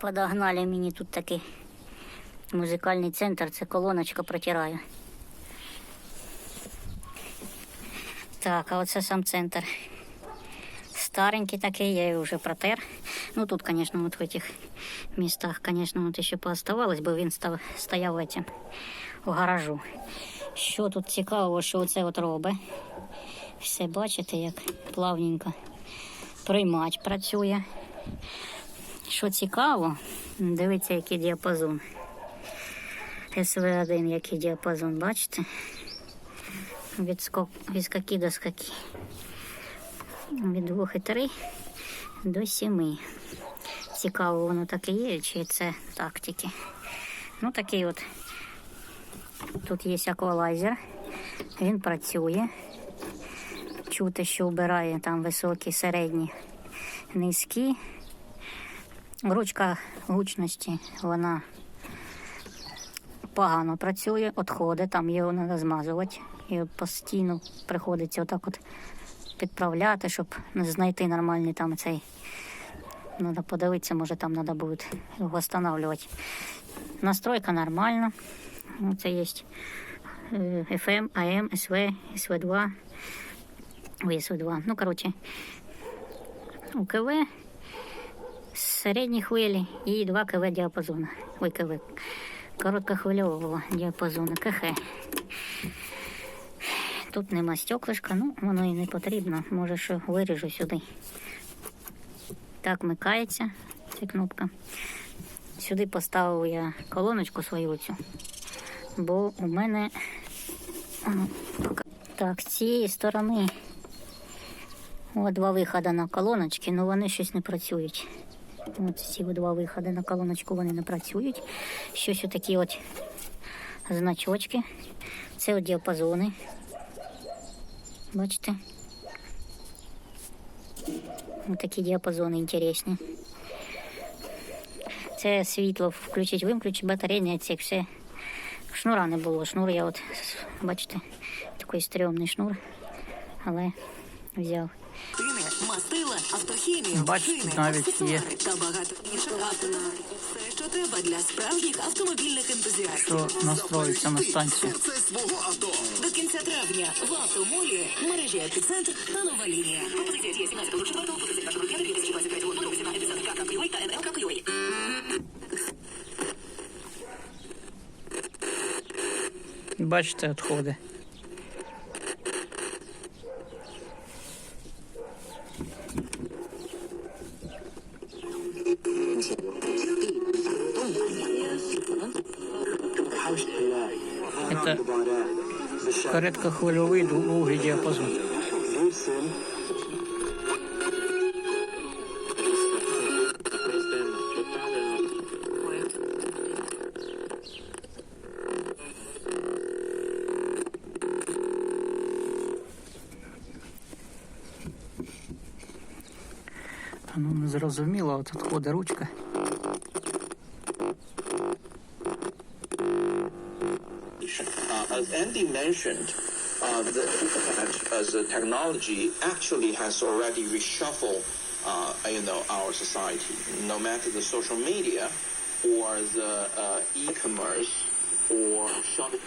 Подогнали мені тут такий музикальний центр, це колоночка протираю. Так, а оце сам центр. Старенький такий, я його вже протер. Ну тут, звісно, от в цих містах, звісно, от ще пооставалось, бо він став, стояв этим, у гаражу. Що тут цікавого, що оце от робить. Все бачите, як плавненько. Приймач працює. Що цікаво, дивіться, який діапазон. СВ1, який діапазон, бачите? Від, скок, від скаки до скаки. Від 2,3 до 7. Цікаво, воно так і є, чи це тактики. Ну, такий от. Тут є аквалайзер. Він працює. Чути, що вбирає там високі, середні, низькі. Ручка гучності, вона погано працює, відходи, там його треба змазувати. І постійно приходиться отак от підправляти, щоб знайти нормальний там цей. Треба подивитися, може там треба буде встановлювати. Настройка нормальна. Ну, Це є е, FM, AM, SV, SV2, SV2. Ну, коротше, УКВ середні хвилі і 2 КВ діапазону. Ой, КВ. Короткохвильового діапазону КХ. Тут нема стеклишка, ну воно і не потрібно. Може, що виріжу сюди. Так вмикається ця кнопка. Сюди поставив я колоночку свою цю, бо у мене ну, так, з цієї сторони о, два виходи на колоночки, але вони щось не працюють. Ці два виходи на колоночку вони не працюють. Щось отакі от значочки. Це от діапазони. Бачите? Ось такі діапазони інтересні. Це світло включить, виключить, батарейний відсік, все. Шнура не було. Шнур я от, бачите, такий стрьомний шнур, але взяв. Мастила, автохімію, Бачите, шини, навіть аксесуари є. та багато інших автонавтів. Все, що треба для справжніх автомобільних ентузіастів. що настроїться на станцію. Це свого авто. До кінця травня в автомолі мережі епіцентр та нова лінія. Пропозиція діє 17 листопада, пропозиція 1 квітня 2023 року, 17 епіцентр.ua та nl.ua. Бачите, відходи. Это короткохвильовий довгий діапазон. ну не зрозуміло, от відходить ручка. Uh, as Andy mentioned, uh, the internet as a technology actually has already reshuffled, uh, you know, our society. No matter the social media or the uh, e-commerce or shopping.